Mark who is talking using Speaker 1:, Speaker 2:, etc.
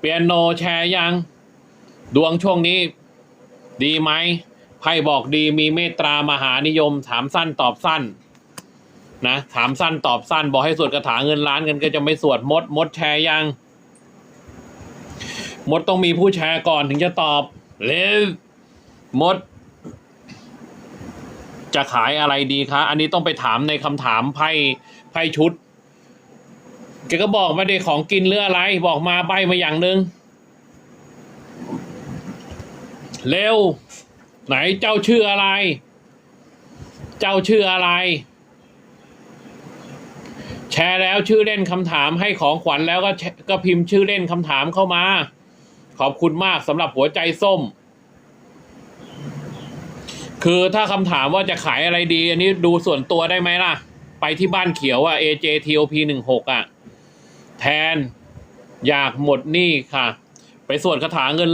Speaker 1: เปียโนแชร์ยัง ดวงช่วงนี้ ดีไหมไพ่บอกดีมีเมตตามหานิยม ถามสั้นตอบสั้น นะ ถามสั้นตอบสั้น บอกให้สวดคาถาเงินล้านกันก็จะไม่สวดมด มดแชร์ยัง มดต้องมีผู้แชร์ก่อนถึงจะตอบเร็วมด จะขายอะไรดีคะ อันนี้ต้องไปถามในคำถามไพ่ไพ่ชุด แกก็บอกมาได้ของกินหรืออะไรบอกมาใบมาอย่างหนึ่งเร็ว ไหนเจ้าชื่ออะไร เจ้าชื่ออะไร แชร์แล้วชื่อเล่นคำถามให้ของขวัญแล้วก็ก็พิมพ์ชื่อเล่นคำถามเข้ามา ขอบคุณมากสำหรับหัวใจส้ม คือถ้าคำถามว่าจะขายอะไรดี อันนี้ดูส่วนตัวได้ไหมล่ะ ไปที่บ้านเขียวอะ AJTOP หนึ่งหกอะ แทน อยากหมดหนี้ค่ะ ไปสวดคาถาเงิน